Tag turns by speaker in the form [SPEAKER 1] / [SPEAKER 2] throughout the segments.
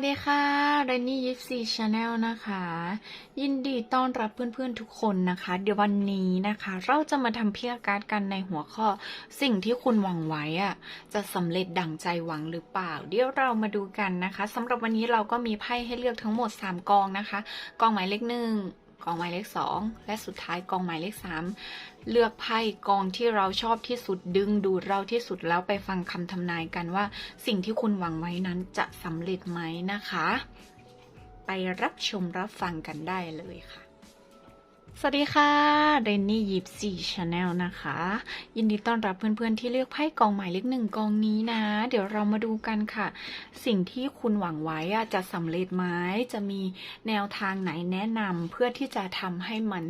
[SPEAKER 1] วัสดีค่ะเรนนี่ยิปซีชาแนลนะคะ ยินดีต้อนรับเพื่อนๆทุกคนนะคะ เดี๋ยววันนี้นะคะ เราจะมาทำเพียการ์ดกันในหัวข้อ สิ่งที่คุณหวังไว้อะจะสำเร็จดั่งใจหวังหรือเปล่า เดี๋ยวเรามาดูกันนะคะสำหรับวันนี้เราก็มีไพ่ให้เลือกทั้งหมด 3 กองนะคะ กองหมายเลขหนึ่ง กองหมายเลขสองและสุดท้ายกองหมายเลขสามเลือกไพ่กองที่เราชอบที่สุดดึงดูดเราที่สุดแล้วไปฟังคำทำนายกันว่า สิ่งที่คุณหวังไว้นั้นจะสำเร็จไหมนะคะ ไปรับชมรับฟังกันได้เลยค่ะ สวัสดีค่ะเรนนี่ยิปซีชาแนลนะคะ ยินดีต้อนรับเพื่อนๆ ที่เลือกไพ่กองหมายเลขหนึ่งกองนี้นะ เดี๋ยวเรามาดูกันค่ะ สิ่งที่คุณหวังไว้อะจะสำเร็จไหมจะมีแนวทางไหนแนะนำเพื่อที่จะทำให้มัน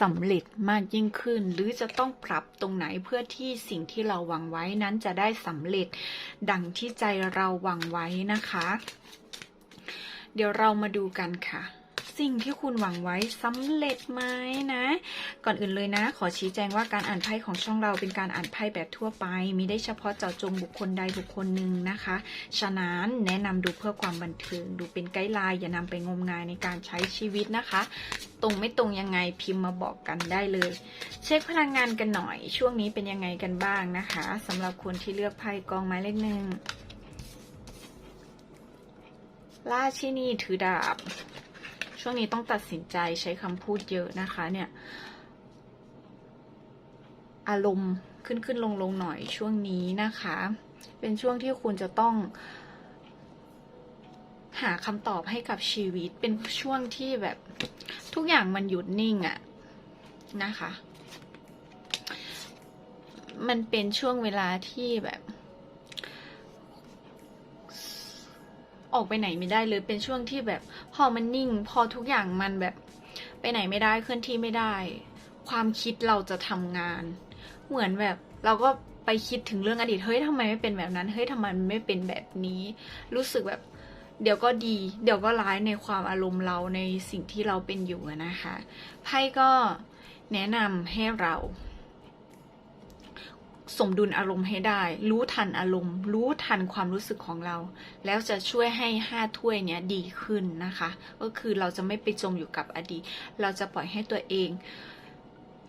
[SPEAKER 1] สำเร็จมากยิ่งขึ้น หรือจะต้องปรับตรงไหนเพื่อที่สิ่งที่เราหวังไว้นั้นจะได้สำเร็จ ดังที่ใจเราหวังไว้นะคะ เดี๋ยวเรามาดูกันค่ะ สิ่งที่คุณหวังไว้สำเร็จไหมนะ ก่อนอื่นเลยนะ ขอชี้แจงว่าการอ่านไพ่ของช่องเราเป็นการอ่านไพ่แบบทั่วไปมิได้เฉพาะเจาะจงบุคคลใดบุคคลหนึ่งนะคะ ฉะนั้นแนะนำดูเพื่อความบันเทิง ดูเป็นไกด์ไลน์อย่านำไปงมงายในการใช้ชีวิตนะคะ ตรงไม่ตรงยังไงพิมพ์มาบอกกันได้เลย เช็คพลังงานกันหน่อย ช่วงนี้เป็นยังไงกันบ้างนะคะสำหรับคนที่เลือกไพ่กองไม้เลขหนึ่งราชินีถือดาบ ช่วงนี้ต้องตัดสินใจใช้คำพูดเยอะนะคะเนี่ย อารมณ์ขึ้นขึ้นลงลงหน่อยช่วงนี้นะคะ เป็นช่วงที่คุณจะต้อง หาคำตอบให้กับชีวิต เป็นช่วงที่แบบทุกอย่างมันหยุดนิ่งอะนะคะ มันเป็นช่วงเวลาที่แบบ ออกไปไหนไม่ได้เลยเป็นช่วงที่แบบพอมันนิ่ง พอทุกอย่างมันแบบ ไปไหนไม่ได้เคลื่อนที่ไม่ได้ ความคิดเราจะทำงาน เหมือนแบบเราก็ไปคิดถึงเรื่องอดีตเฮ้ยทำไมไม่เป็นแบบนั้นเฮ้ยทำไมมันไม่เป็นแบบนี้ รู้สึกแบบเดี๋ยวก็ดี เดี๋ยวก็ร้ายในความอารมณ์เราในสิ่งที่เราเป็นอยู่นะคะไพ่ก็แนะนำให้เรา สมดุลอารมณ์ให้ได้ รู้ทันอารมณ์ รู้ทันความรู้สึกของเรา แล้วจะช่วยให้ห้าถ้วยเนี้ยดีขึ้นนะคะ ก็คือเราจะไม่ไปจมอยู่กับอดีต เราจะปล่อยให้ตัวเอง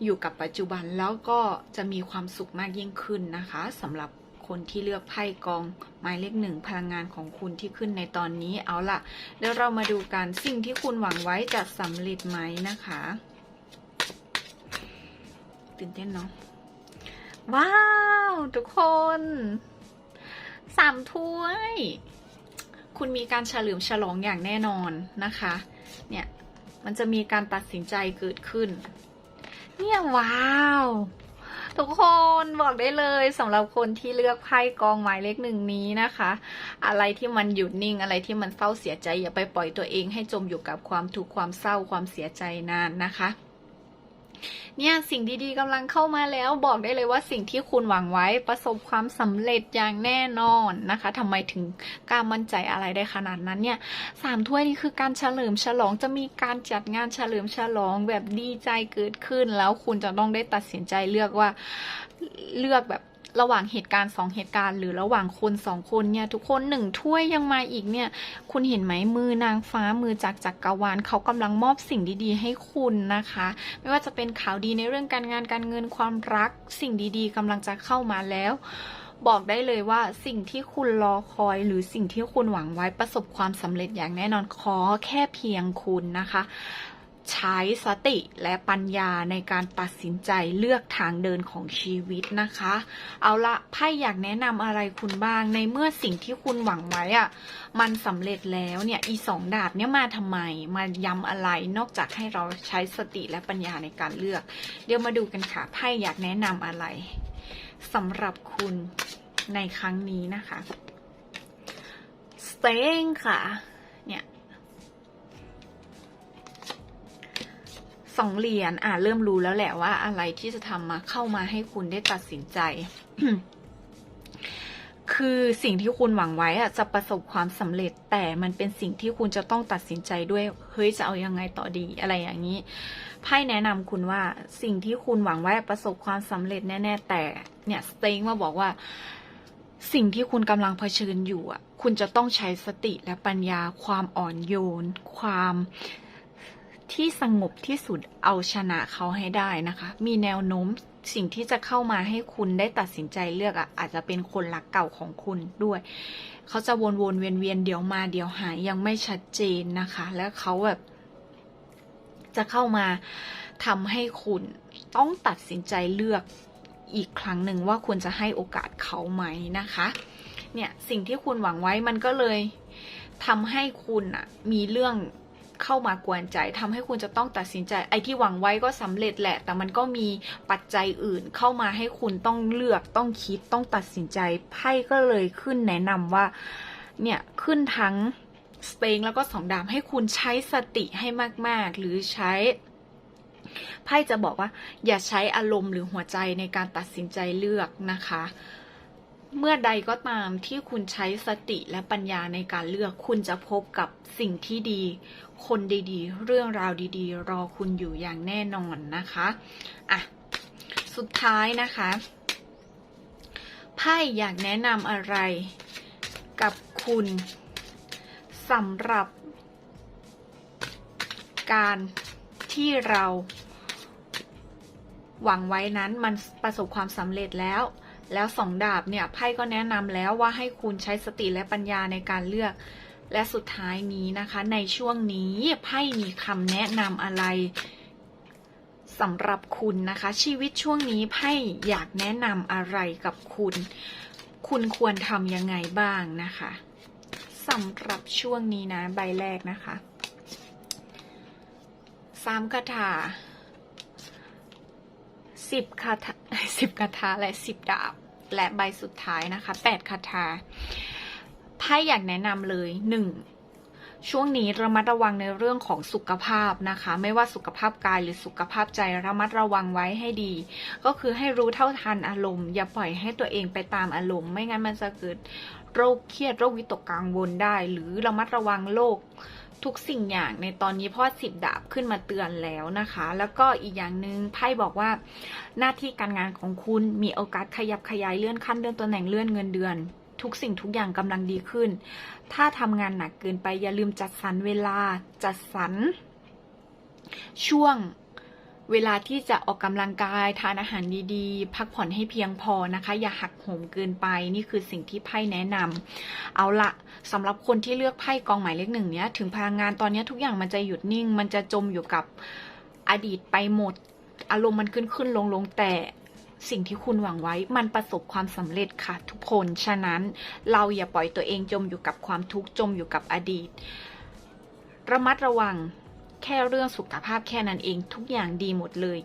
[SPEAKER 1] อยู่กับปัจจุบันแล้วก็จะมีความสุขมากยิ่งขึ้นนะคะสำหรับคนที่เลือกไพ่กองหมายเลขหนึ่งพลังงานของคุณที่ขึ้นในตอนนี้เอาละเดี๋ยวเรามาดูกันสิ่งที่คุณหวังไว้จะสำเร็จไหมนะคะ ตื่นเต้นเนาะ ว้าว ทุกคนสามถ้วย คุณมีการเฉลิมฉลองอย่างแน่นอนนะคะ เนี่ย มันจะมีการตัดสินใจเกิดขึ้น เนี่ยว้าว ทุกคนบอกได้เลยสำหรับคนที่เลือกไพ่กองหมายเลขหนึ่งนี้นะคะ อะไรที่มันหยุดนิ่งอะไรที่มันเศร้าเสียใจ อย่าไปปล่อยตัวเองให้จมอยู่กับความทุกข์ความเศร้าความเสียใจนานนะคะ เนี่ยสิ่งดีๆกำลังเข้ามาแล้วบอกได้เลยว่าสิ่งที่คุณหวังไว้ประสบความสำเร็จอย่างแน่นอนนะคะทำไมถึงกล้ามั่นใจอะไรได้ขนาดนั้นเนี่ยสามถ้วยนี่คือการเฉลิมฉลองจะมีการจัดงานเฉลิมฉลองแบบดีใจเกิดขึ้น แล้วคุณจะต้องได้ตัดสินใจเลือกว่าเลือกแบบ ระหว่างเหตุการณ์สองเหตุการณ์ หรือระหว่างคนสองคนเนี่ยทุกคนหนึ่งถ้วยยังมาอีกเนี่ย คุณเห็นไหมมือนางฟ้ามือจากจักรวาลเขากำลังมอบสิ่งดี ๆ ให้คุณนะคะ ไม่ว่าจะเป็นข่าวดีในเรื่องการงานการเงินความรัก สิ่งดีๆกำลังจะเข้ามาแล้วบอกได้เลยว่าสิ่งที่คุณรอคอยหรือสิ่งที่คุณหวังไว้ประสบความสำเร็จอย่างแน่นอนขอแค่เพียงคุณนะคะ ใช้สติและปัญญาในการตัดสินใจเลือกทางเดินของชีวิตนะคะ เอาละไพ่อยากแนะนำอะไรคุณบ้างในเมื่อสิ่งที่คุณหวังไว้อะมันสำเร็จแล้วเนี่ยอีสองดาบเนี่ยมาทำไม มาย้ำอะไรนอกจากให้เราใช้สติและปัญญาในการเลือก เดี๋ยวมาดูกันค่ะไพ่อยากแนะนำอะไรสำหรับคุณในครั้งนี้นะคะ staying ค่ะ สองเหรียญอ่าเริ่มรู้แล้วแหละว่าอะไรที่จะทำมาเข้ามาให้คุณได้ตัดสินใจ คือสิ่งที่คุณหวังไว้อะจะประสบความสำเร็จ แต่มันเป็นสิ่งที่คุณจะต้องตัดสินใจด้วย เฮ้ยจะเอายังไงต่อดีอะไรอย่างนี้ไพ่แนะนำคุณว่าสิ่งที่คุณหวังไว้ประสบความสำเร็จแน่ ๆ แต่เนี่ยสเต็งมาบอกว่าสิ่งที่คุณกำลังเผชิญอยู่อะ คุณจะต้องใช้สติและปัญญา ความอ่อนโยน ความ ที่สงบที่สุดเอาชนะเขาให้ได้นะคะ มีแนวโน้มสิ่งที่จะเข้ามาให้คุณได้ตัดสินใจเลือกอะอาจจะเป็นคนรักเก่าของคุณด้วย เขาจะวนวนเวียนเวียนๆเดี๋ยวมาเดี๋ยวหายยังไม่ชัดเจนนะคะ แล้วเขาแบบ จะเข้ามาทำให้คุณต้องตัดสินใจเลือกอีกครั้งหนึ่งว่าคุณจะให้โอกาสเขาไหมนะคะ เนี่ยสิ่งที่คุณหวังไว้มันก็เลยทำให้คุณอะมีเรื่อง เข้ามากวนใจทำให้คุณจะต้องตัดสินใจ ไอ้ที่หวังไว้ก็สำเร็จแหละ แต่มันก็มีปัจจัยอื่นเข้ามาให้คุณต้องเลือกต้องคิดต้องตัดสินใจไพ่ก็เลยขึ้นแนะนำว่าเนี่ยขึ้นทั้งสเปงแล้วก็สองดามให้คุณใช้สติให้มาก ๆ หรือใช้ไพ่จะบอกว่า อย่าใช้อารมณ์หรือหัวใจในการตัดสินใจเลือกนะคะ เมื่อใดก็ตามที่คุณใช้สติและปัญญาในการเลือกคุณจะพบกับสิ่งที่ดี คนดีๆ เรื่องราวดีๆ รอคุณอยู่อย่างแน่นอนนะคะอะสุดท้ายนะคะไพ่อยากแนะนำอะไรกับคุณสำหรับ การที่เราหวังไว้นั้นมันประสบความสำเร็จแล้ว แล้วสองดาบเนี่ยไพ่ก็แนะนำแล้วว่าให้คุณใช้สติและปัญญาในการเลือก และสุดท้ายนี้นะคะ ในช่วงนี้ไพ่มีคำแนะนำอะไรสำหรับคุณนะคะ ชีวิตช่วงนี้ไพ่อยากแนะนำอะไรกับคุณ คุณควรทำยังไงบ้างนะคะสำหรับช่วงนี้นะใบแรกนะคะสามคาถา สิบคาถาสิบคาถาและสิบดาบ และใบสุดท้ายนะคะแปดคาถาไพ่อยากแนะนำเลยหนึ่งช่วงนี้ระมัดระวังในเรื่องของสุขภาพนะคะ ไม่ว่าสุขภาพกายหรือสุขภาพใจระมัดระวังไว้ให้ดี ก็คือให้รู้เท่าทันอารมณ์ อย่าปล่อยให้ตัวเองไปตามอารมณ์ ไม่งั้นมันจะเกิดโรคเครียดโรควิตกกังวลได้ หรือระมัดระวังโรค ทุกสิ่งอย่างในตอนนี้พ่อสิบดาบขึ้นมาเตือนแล้วนะคะ แล้วก็อีกอย่างหนึ่งไพ่บอกว่า หน้าที่การงานของคุณมีโอกาสขยับขยายเลื่อนขั้นเลื่อนตำแหน่งเลื่อนเงินเดือน ทุกสิ่งทุกอย่างกำลังดีขึ้น ถ้าทำงานหนักเกินไปอย่าลืมจัดสรรเวลาจัดสรรช่วง เวลาที่จะออกกำลังกายทานอาหารดีๆ พักผ่อนให้เพียงพอนะคะ อย่าหักโหมเกินไปนี่คือสิ่งที่ไพ่แนะนำเอาละสำหรับคนที่เลือกไพ่กองหมายเลขหนึ่งเนี้ยถึงพลังงานตอนนี้ทุกอย่างมันจะหยุดนิ่ง มันจะจมอยู่กับอดีตไปหมด อารมณ์มันขึ้นขึ้นลงลงแต่สิ่งที่คุณหวังไว้มันประสบความสำเร็จค่ะทุกคน ฉะนั้นเราอย่าปล่อยตัวเองจมอยู่กับความทุกข์จมอยู่กับอดีต ระมัดระวัง แค่เรื่องสุขภาพแค่นั้นเองทุกอย่างดีหมดเลย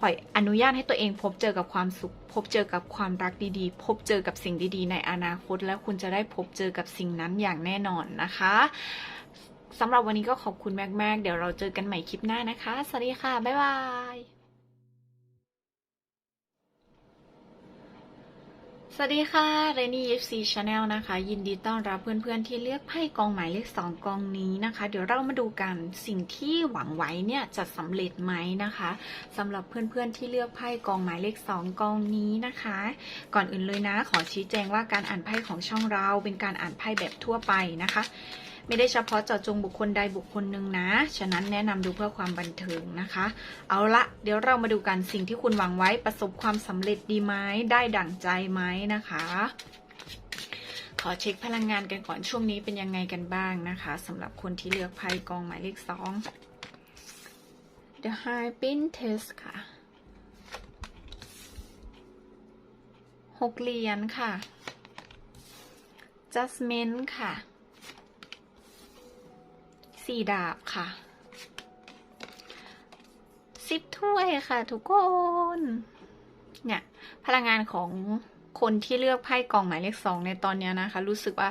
[SPEAKER 1] ปล่อยอนุญาตให้ตัวเองพบเจอกับความสุข พบเจอกับความรักดีๆ พบเจอกับสิ่งดีๆ ในอนาคต และคุณจะได้พบเจอกับสิ่งนั้นอย่างแน่นอนนะคะสำหรับวันนี้ก็ขอบคุณมากๆ เดี๋ยวเราเจอกันใหม่คลิปหน้านะคะ สวัสดีค่ะ บ๊ายบาย สวัสดีค่ะเรนนี่ FC Channel นะคะ ยินดีต้อนรับเพื่อนๆที่เลือกไพ่กองหมายเลขสองกองนี้นะคะ เดี๋ยวเรามาดูกันสิ่งที่หวังไว้เนี่ยจะสำเร็จไหมนะคะสำหรับเพื่อนๆที่เลือกไพ่กองหมายเลขสองกองนี้นะคะ ก่อนอื่นเลยนะ ขอชี้แจงว่าการอ่านไพ่ของช่องเราเป็นการอ่านไพ่แบบทั่วไปนะคะ ไม่ได้เฉพาะเจาะจงบุคคลใดบุคคลหนึ่งนะ ฉะนั้นแนะนำดูเพื่อความบันเทิงนะคะ เอาละเดี๋ยวเรามาดูกันสิ่งที่คุณหวังไว้ประสบความสำเร็จดีไหมได้ดั่งใจไหมนะคะ ขอเช็คพลังงานกันก่อนช่วงนี้เป็นยังไงกันบ้างนะคะสำหรับคนที่เลือกไพ่กองหมายเลขสอง The High Pin Test ค่ะหกเหรียญค่ะ Judgment ค่ะ สี่ดาบค่ะสิบถ้วยค่ะ ทุกคน เนี่ย พลังงานของคนที่เลือกไพ่กองหมายเลขสองในตอนนี้นะคะ รู้สึกว่า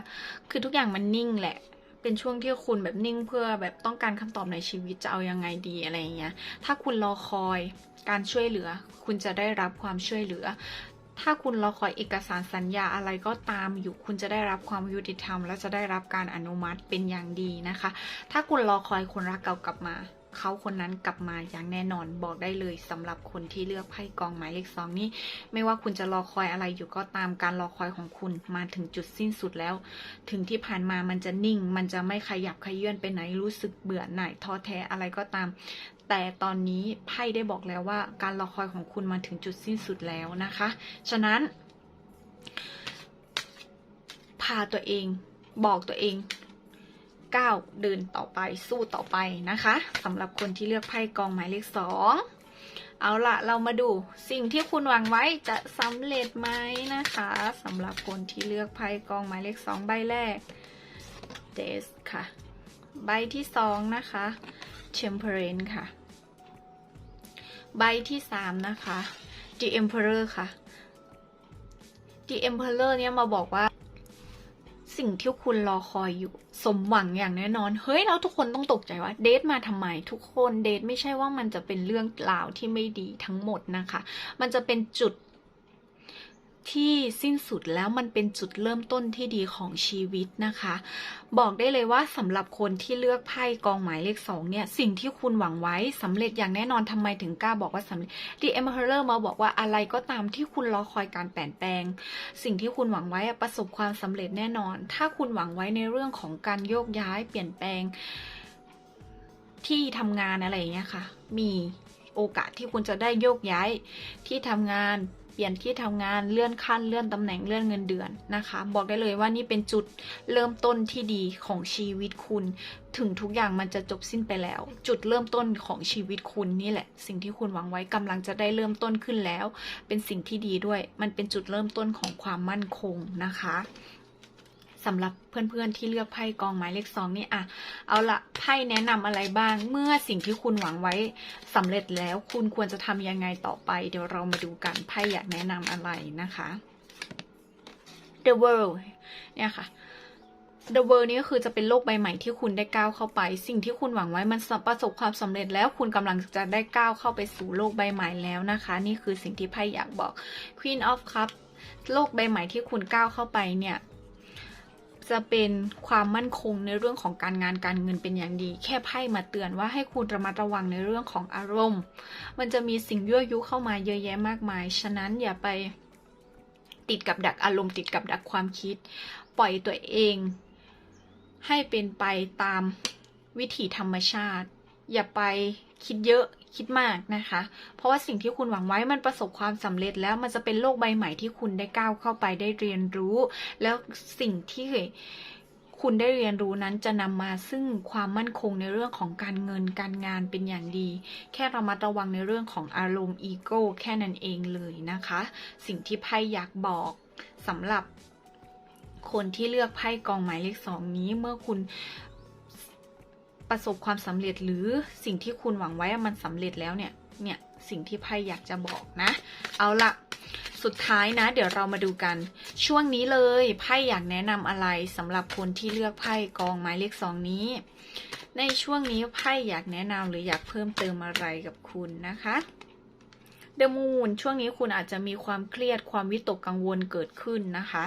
[SPEAKER 1] คือทุกอย่างมันนิ่งแหละ เป็นช่วงที่คุณแบบนิ่งเพื่อแบบต้องการคำตอบในชีวิตจะเอายังไงดีอะไรอย่างเงี้ย ถ้าคุณรอคอยการช่วยเหลือ คุณจะได้รับความช่วยเหลือ ถ้าคุณรอคอยเอกสารสัญญาอะไรก็ตามอยู่ คุณจะได้รับความยุติธรรม และจะได้รับการอนุมัติเป็นอย่างดีนะคะ ถ้าคุณรอคอยคนรักเก่ากลับมาเขาคนนั้นกลับมาอย่างแน่นอนบอกได้เลยสำหรับคนที่เลือกไพ่กองหมายเลขสองนี้ ไม่ว่าคุณจะรอคอยอะไรอยู่ก็ตามการรอคอยของคุณมาถึงจุดสิ้นสุดแล้ว ถึงที่ผ่านมามันจะนิ่ง มันจะไม่ขยับขยื่นไปไหนรู้สึกเบื่อหน่ายท้อแท้อะไรก็ตาม แต่ตอนนี้ไพ่ได้บอกแล้วว่าการรอคอยของคุณมาถึงจุดสิ้นสุดแล้วนะคะ ฉะนั้น พาตัวเองบอกตัวเองก้าวเดินต่อไปสู้ต่อไปนะคะสำหรับคนที่เลือกไพ่กองหมายเลขสองเอาละเรามาดูสิ่งที่คุณหวังไว้จะสำเร็จไหมนะคะสำหรับคนที่เลือกไพ่กองหมายเลขสองใบแรกเดสค่ะ ใบที่สองนะคะ Temperance ค่ะ ใบที่สามนะคะ The Emperor ค่ะ The Emperor เนี่ยมาบอกว่า สิ่งที่คุณรอคอยอยู่ สมหวังอย่างแน่นอน เฮ้ย แล้วทุกคนต้องตกใจว่า เดทมาทำไม ทุกคนเดทไม่ใช่ว่ามันจะเป็นเรื่องราวที่ไม่ดีทั้งหมดนะคะ มันจะเป็นจุด ที่สิ้นสุดแล้วมันเป็นจุดเริ่มต้นที่ดีของชีวิตนะคะ บอกได้เลยว่าสำหรับคนที่เลือกไพ่กองหมายเลขสองเนี่ยสิ่งที่คุณหวังไว้สำเร็จอย่างแน่นอนทำไมถึงกล้าบอกว่าสำเร็จ The Emperor มาบอกว่าอะไรก็ตามที่คุณรอคอยการเปลี่ยนแปลง สิ่งที่คุณหวังไว้ประสบความสำเร็จแน่นอน ถ้าคุณหวังไว้ในเรื่องของการโยกย้ายเปลี่ยนแปลงที่ทำงานอะไรอย่างเงี้ยค่ะ มีโอกาสที่คุณจะได้โยกย้ายที่ทำงาน เปลี่ยนที่ทำงานเลื่อนขั้นเลื่อนตำแหน่งเลื่อนเงินเดือนนะคะ บอกได้เลยว่านี่เป็นจุดเริ่มต้นที่ดีของชีวิตคุณ ถึงทุกอย่างมันจะจบสิ้นไปแล้ว จุดเริ่มต้นของชีวิตคุณนี่แหละ สิ่งที่คุณหวังไว้กำลังจะได้เริ่มต้นขึ้นแล้ว เป็นสิ่งที่ดีด้วย มันเป็นจุดเริ่มต้นของความมั่นคงนะคะ สำหรับเพื่อนๆที่เลือกไพ่กองหมายเลขสองนี่อะเอาละไพ่แนะนำอะไรบ้าง เมื่อสิ่งที่คุณหวังไว้สำเร็จแล้ว คุณควรจะทำยังไงต่อไป เดี๋ยวเรามาดูกันไพ่อยากแนะนำอะไรนะคะ The World เนี่ยค่ะ The World นี้ก็คือจะเป็นโลกใบใหม่ที่คุณได้ก้าวเข้าไป สิ่งที่คุณหวังไว้มันประสบความสำเร็จแล้วคุณกำลังจะได้ก้าวเข้าไปสู่โลกใบใหม่แล้วนะคะ นี่คือสิ่งที่ไพ่อยากบอก Queen of Cup โลกใบใหม่ที่คุณก้าวเข้าไปเนี่ย จะเป็นความมั่นคงในเรื่องของการงานการเงินเป็นอย่างดี แค่ไพ่มาเตือนว่าให้คุณระมัดระวังในเรื่องของอารมณ์ มันจะมีสิ่งยั่วยุเข้ามาเยอะแยะมากมาย ฉะนั้นอย่าไปติดกับดักอารมณ์ติดกับดักความคิด ปล่อยตัวเอง ให้เป็นไปตามวิถีธรรมชาติ อย่าไปคิดเยอะคิดมากนะคะ เพราะว่าสิ่งที่คุณหวังไว้มันประสบความสำเร็จแล้วมันจะเป็นโลกใบใหม่ที่คุณได้ก้าวเข้าไปได้เรียนรู้ แล้วสิ่งที่คุณได้เรียนรู้นั้นจะนำมาซึ่งความมั่นคงในเรื่องของการเงินการงานเป็นอย่างดี แค่ระมัดระวังในเรื่องของอารมณ์อีโก้แค่นั้นเองเลยนะคะ สิ่งที่ไพ่อยากบอกสำหรับคนที่เลือกไพ่กองหมายเลขสองนี้เมื่อคุณ ประสบความสำเร็จหรือสิ่งที่คุณหวังไว้มันสำเร็จแล้วเนี่ยเนี่ยสิ่งที่ไพ่อยากจะบอกนะ เอาละสุดท้ายนะ เดี๋ยวเรามาดูกัน ช่วงนี้เลยไพ่อยากแนะนำอะไรสำหรับคนที่เลือกไพ่กองหมายเลขสองนี้ ในช่วงนี้ไพ่อยากแนะนำหรืออยากเพิ่มเติมอะไรกับคุณนะคะเดมูนช่วงนี้คุณอาจจะมีความเครียดความวิตกกังวลเกิดขึ้นนะคะ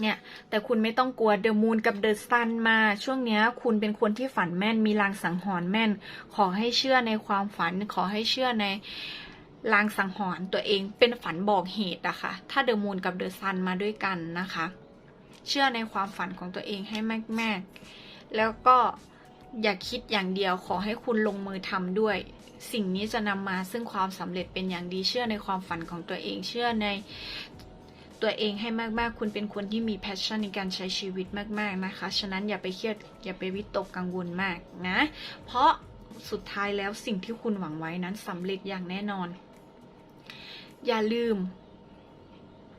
[SPEAKER 1] เนี่ย แต่คุณไม่ต้องกลัวเดอะมูนกับเดอะซันมา ช่วงเนี้ยคุณเป็นคนที่ฝันแม่น มีลางสังหรณ์แม่น ขอให้เชื่อในความฝัน ขอให้เชื่อในลางสังหรณ์ตัวเองเป็นฝันบอกเหตุอะคะ่ะ ถ้าเดอะมูนกับเดอะซันมาด้วยกันนะคะ เชื่อในความฝันของตัวเองให้มากๆ แล้วก็อย่าคิดอย่างเดียวขอให้คุณลงมือทำด้วย สิ่งนี้จะนำมาซึ่งความสำเร็จเป็นอย่างดีเชื่อในความฝันของตัวเองเชื่อใน ตัวเองให้มากๆ คุณเป็นคนที่มีแพชชั่นในการใช้ชีวิตมากๆนะคะ ฉะนั้นอย่าไปเครียดอย่าไปวิตกกังวลมากนะ เพราะสุดท้ายแล้วสิ่งที่คุณหวังไว้นั้นสำเร็จอย่างแน่นอน อย่าลืม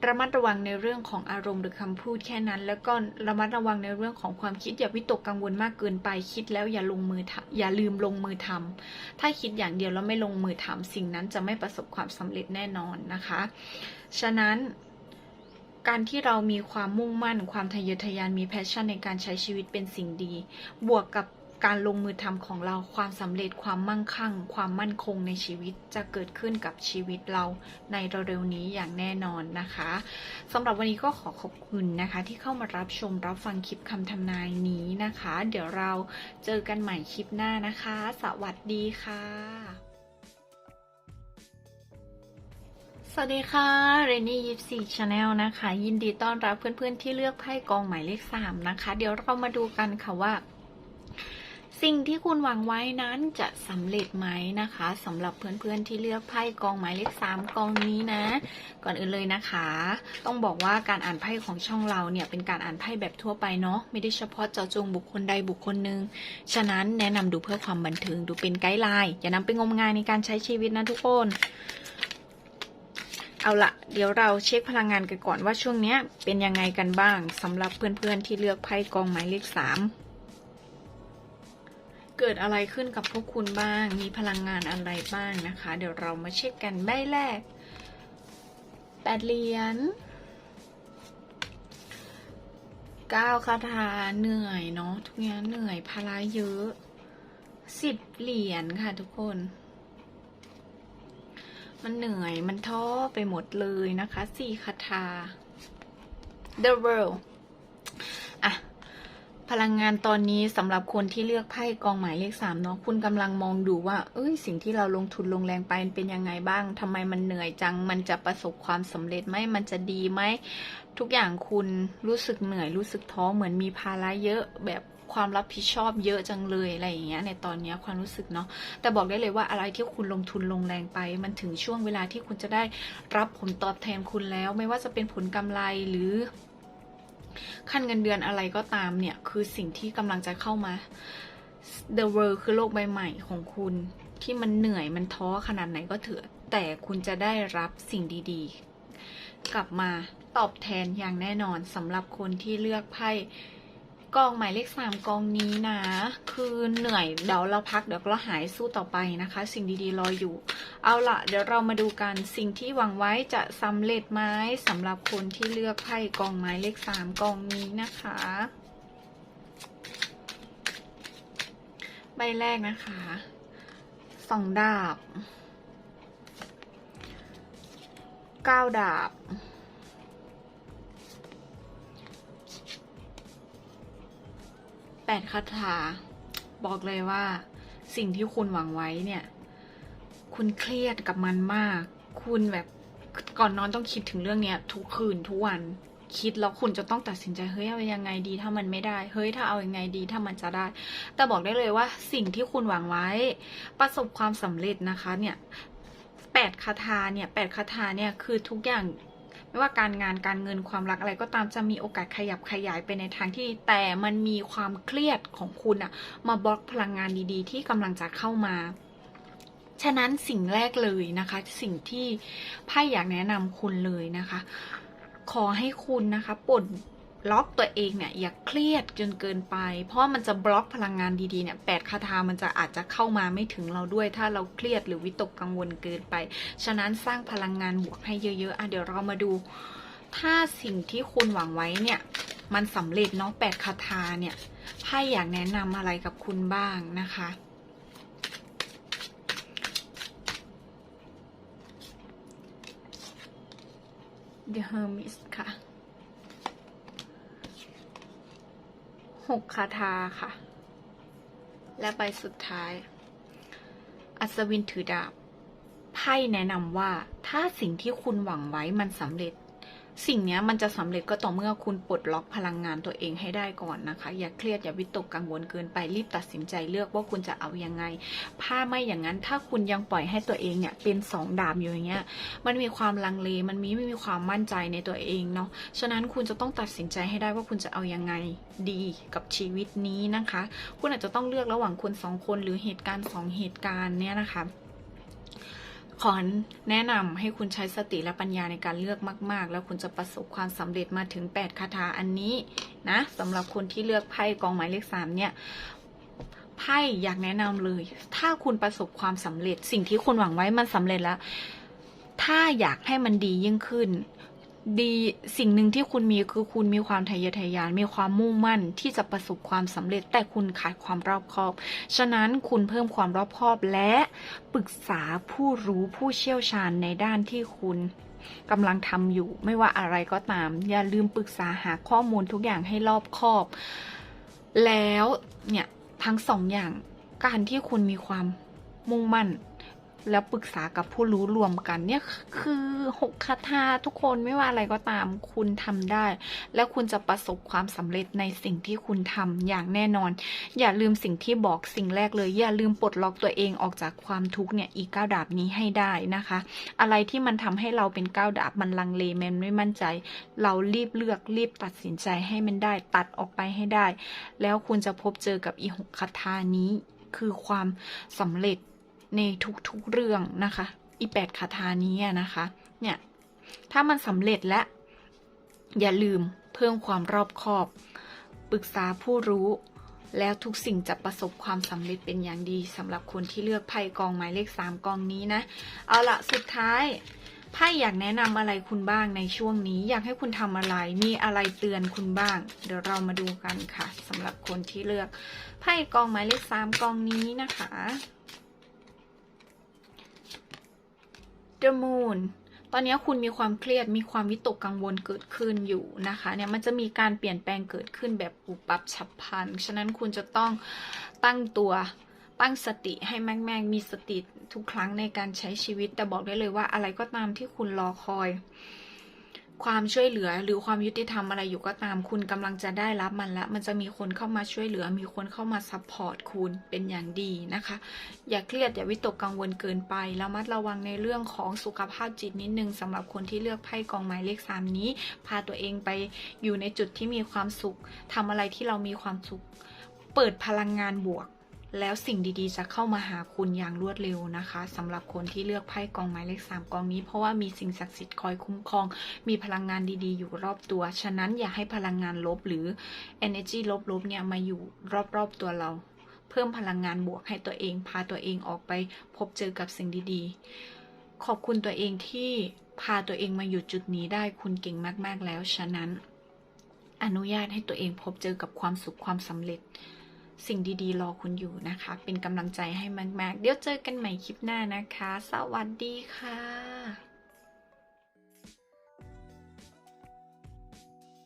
[SPEAKER 1] ระมัดระวังในเรื่องของอารมณ์หรือคำพูดแค่นั้น แล้วก็ระมัดระวังในเรื่องของความคิดอย่าวิตกกังวลมากเกินไปคิดแล้วอย่าลงมือทำอย่าลืมลงมือทำถ้าคิดอย่างเดียวแล้วไม่ลงมือทำสิ่งนั้นจะไม่ประสบความสำเร็จแน่นอนนะคะ ฉะนั้น การที่เรามีความมุ่งมั่น ความทะเยอทะยานมีแพชชั่นในการใช้ชีวิตเป็นสิ่งดี บวกกับการลงมือทำของเราความสำเร็จความมั่งคั่ง ความมั่นคงในชีวิตจะเกิดขึ้นกับชีวิตเราในเร็วๆนี้อย่างแน่นอนนะคะสำหรับวันนี้ก็ขอขอบคุณนะคะ ที่เข้ามารับชมรับฟังคลิปคำทำนายนี้นะคะ เดี๋ยวเราเจอกันใหม่คลิปหน้านะคะ สวัสดีค่ะ สวัสดีค่ะเรนนี่ยิปซีชาแนลนะคะ ยินดีต้อนรับเพื่อนๆที่เลือกไพ่กองหมายเลขสามนะคะ เดี๋ยวเรามาดูกันค่ะว่า สิ่งที่คุณหวังไว้นั้นจะสำเร็จไหมนะคะ สำหรับเพื่อนๆที่เลือกไพ่กองหมายเลขสามกองนี้นะ ก่อนอื่นเลยนะคะ ต้องบอกว่าการอ่านไพ่ของช่องเราเนี่ยเป็นการอ่านไพ่แบบทั่วไปเนาะไม่ได้เฉพาะเจาะจงบุคคลใดบุคคลหนึ่งฉะนั้นแนะนำดูเพื่อความบันเทิงดูเป็นไกด์ไลน์อย่านำไปงมงายในการใช้ชีวิตนะทุกคน เอาละเดี๋ยวเราเช็คพลังงานกันก่อนว่าช่วงนี้เป็นยังไงกันบ้างสำหรับเพื่อนๆที่เลือกไพ่กองหมายเลขสามเกิดอะไรขึ้นกับพวกคุณบ้าง มีพลังงานอะไรบ้างนะคะ เดี๋ยวเรามาเช็คกันใบแรกแปดเหรียญเก้าคาถาเหนื่อยเนาะทุกอย่างเหนื่อยภาระเยอะสิบเหรียญค่ะทุกคน มันเหนื่อยมันท้อไปหมดเลยนะคะสี่คาถา The World อะพลังงานตอนนี้สำหรับคนที่เลือกไพ่กองหมายเลขสามเนาะคุณกำลังมองดูว่า เอ้ยสิ่งที่เราลงทุนลงแรงไปเป็นยังไงบ้างทำไมมันเหนื่อยจัง มันจะประสบความสำเร็จไหมมันจะดีไหม ทุกอย่างคุณรู้สึกเหนื่อยรู้สึกท้อเหมือนมีภาระเยอะแบบ ความรับผิดชอบเยอะจังเลยอะไรอย่างเงี้ยในตอนเนี้ยความรู้สึกเนาะแต่บอกได้เลยว่าอะไรที่คุณลงทุนลงแรงไป มันถึงช่วงเวลาที่คุณจะได้รับผลตอบแทนคุณแล้ว ไม่ว่าจะเป็นผลกำไรหรือขั้นเงินเดือนอะไรก็ตามเนี่ย คือสิ่งที่กำลังจะเข้ามา The world คือโลกใบใหม่ของคุณ ที่มันเหนื่อยมันท้อขนาดไหนก็เถอะ แต่คุณจะได้รับสิ่งดีๆ กลับมาตอบแทนอย่างแน่นอนสำหรับคนที่เลือกไพ่ กองหมายเลขสามกองนี้นะ คือเหนื่อยเดี๋ยวเราพักเดี๋ยวเราหายสู้ต่อไปนะคะ สิ่งดีๆรออยู่ เอาละเดี๋ยวเรามาดูกันสิ่งที่หวังไว้จะสำเร็จไหมสำหรับคนที่เลือกไพ่กองหมายเลขสามกองนี้นะคะ ใบแรกนะคะสองดาบเก้าดาบ แปดคาถา บอกเลยว่า สิ่งที่คุณหวังไว้เนี่ย คุณเครียดกับมันมาก คุณแบบก่อนนอนต้องคิดถึงเรื่องเนี้ย ทุกคืนทุกวันคิดแล้วคุณจะต้องตัดสินใจเฮ้ยเอายังไงดีถ้ามันไม่ได้ เฮ้ยถ้าเอายังไงดีถ้ามันจะได้ แต่บอกได้เลยว่าสิ่งที่คุณหวังไว้ ประสบความสำเร็จนะคะ เนี่ยแปดคาถาเนี่ยแปดคาถาเนี่ยคือทุกอย่าง ไม่ว่าการงานการเงินความรักอะไรก็ตามจะมีโอกาสขยับขยายไปในทางที่แต่มันมีความเครียดของคุณอะมาบล็อกพลังงานดีๆ ที่กำลังจะเข้ามา ฉะนั้นสิ่งแรกเลยนะคะ สิ่งที่ไพ่อยากแนะนำคุณเลยนะคะ ขอให้คุณนะคะปลด ล็อกตัวเองเนี่ยอย่าเครียดจนเกินไป เพราะมันจะบล็อกพลังงานดีๆเนี่ยแปดคาถามันจะอาจจะเข้ามาไม่ถึงเราด้วย ถ้าเราเครียดหรือวิตกกังวลเกินไป ฉะนั้นสร้างพลังงานบวกให้เยอะๆอะเดี๋ยวเรามาดู ถ้าสิ่งที่คุณหวังไว้เนี่ย มันสำเร็จเนาะแปดคาถาเนี่ยไพ่อยากแนะนำอะไรกับคุณบ้างนะคะ The Hermit ค่ะ หกคาถาค่ะ และใบสุดท้าย อัศวินถือดาบ ไพ่แนะนำว่าถ้าสิ่งที่คุณหวังไว้มันสำเร็จ สิ่งนี้มันจะสำเร็จก็ต่อเมื่อคุณปลดล็อกพลังงานตัวเองให้ได้ก่อนนะคะ อย่าเครียดอย่าวิตกกังวลเกินไปรีบตัดสินใจเลือกว่าคุณจะเอายังไง ถ้าไม่อย่างนั้นถ้าคุณยังปล่อยให้ตัวเองเนี่ยเป็นสองดาบอยู่อย่างเงี้ยมันมีความลังเลมันมีไม่มีความมั่นใจในตัวเองเนาะฉะนั้นคุณจะต้องตัดสินใจให้ได้ว่าคุณจะเอายังไงดีกับชีวิตนี้นะคะ คุณอาจจะต้องเลือกระหว่างคนสองคนหรือเหตุการณ์สองเหตุการณ์เนี่ยนะคะ ขอแนะนำให้คุณใช้สติและปัญญาในการเลือกมาก ๆ แล้วคุณจะประสบความสำเร็จมาถึง 8 คาถาอันนี้นะสำหรับคนที่เลือกไพ่กองหมายเลขสามเนี่ยไพ่อยากแนะนำเลย ถ้าคุณประสบความสำเร็จ สิ่งที่คุณหวังไว้มันสำเร็จแล้ว ถ้าอยากให้มันดียิ่งขึ้น ดีสิ่งหนึ่งที่คุณมีคือคุณมีความทะเยอทะยาน มีความมุ่งมั่นที่จะประสบความสำเร็จ แต่คุณขาดความรอบคอบ ฉะนั้นคุณเพิ่มความรอบคอบและปรึกษาผู้รู้ผู้เชี่ยวชาญในด้านที่คุณกำลังทำอยู่ ไม่ว่าอะไรก็ตาม อย่าลืมปรึกษาหาข้อมูลทุกอย่างให้รอบคอบ แล้วเนี่ยทั้งสองอย่างการที่คุณมีความมุ่งมั่น แล้วปรึกษากับผู้รู้รวมกันเนี่ยคือหกคาถาทุกคนไม่ว่าอะไรก็ตามคุณทำได้ และคุณจะประสบความสำเร็จในสิ่งที่คุณทำอย่างแน่นอน อย่าลืมสิ่งที่บอกสิ่งแรกเลย อย่าลืมปลดล็อกตัวเองออกจากความทุกข์เนี่ยอีกก้าวดาบนี้ให้ได้นะคะ อะไรที่มันทำให้เราเป็นก้าวดาบมันลังเลมันไม่มั่นใจ เรารีบเลือกรีบตัดสินใจให้มันได้ตัดออกไปให้ได้ แล้วคุณจะพบเจอกับอีหกคาถานี้คือความสำเร็จ ในทุกๆเรื่องนะคะ อีแปดคาถานี้นะคะ เนี่ย ถ้ามันสำเร็จและอย่าลืมเพิ่มความรอบคอบ ปรึกษาผู้รู้ แล้วทุกสิ่งจะประสบความสำเร็จเป็นอย่างดีสำหรับคนที่เลือกไพ่กองหมายเลขสามกองนี้นะ เอาละสุดท้ายไพ่อยากแนะนำอะไรคุณบ้างในช่วงนี้ อยากให้คุณทำอะไร มีอะไรเตือนคุณบ้าง เดี๋ยวเรามาดูกันค่ะสำหรับคนที่เลือกไพ่กองหมายเลขสามกองนี้นะคะ The Moon ตอนนี้คุณมีความเครียดมีความวิตกกังวลเกิดขึ้นอยู่นะคะเนี่ยมันจะมีการเปลี่ยนแปลงเกิดขึ้นแบบปุบปับฉับพลัน ฉะนั้นคุณจะต้องตั้งตัวตั้งสติให้แม่งๆมีสติทุกครั้งในการใช้ชีวิต แต่บอกได้เลยว่าอะไรก็ตามที่คุณรอคอย ความช่วยเหลือหรือความยุติธรรมอะไรอยู่ก็ตาม คุณกำลังจะได้รับมันแล้วมันจะมีคนเข้ามาช่วยเหลือ มีคนเข้ามาซัพพอร์ตคุณเป็นอย่างดีนะคะ อย่าเครียดอย่าวิตกกังวลเกินไปแล้วมัดระวังในเรื่องของสุขภาพจิตนิดนึงสำหรับคนที่เลือกไพ่กองหมายเลขสามนี้ พาตัวเองไปอยู่ในจุดที่มีความสุขทำอะไรที่เรามีความสุข เปิดพลังงานบวก แล้วสิ่งดีๆ จะเข้ามาหาคุณอย่างรวดเร็วนะคะสำหรับคนที่เลือกไพ่กองหมายเลขสามกองนี้ เพราะว่ามีสิ่งศักดิ์สิทธิ์คอยคุ้มครอง มีพลังงานดีๆ อยู่รอบตัว ฉะนั้นอย่าให้พลังงานลบหรือ energy ลบๆเนี่ยมาอยู่รอบๆตัวเรา เพิ่มพลังงานบวกให้ตัวเอง พาตัวเองออกไปพบเจอกับสิ่งดีๆ ขอบคุณตัวเองที่พาตัวเองมาอยู่จุดนี้ได้คุณเก่งมากๆแล้ว ฉะนั้น อนุญาตให้ตัวเองพบเจอกับความสุขความสำเร็จ สิ่งดีๆ รอคุณอยู่นะคะ เป็นกำลังใจให้มาก ๆ เดี๋ยวเจอกันใหม่คลิปหน้านะคะ สวัสดีค่ะ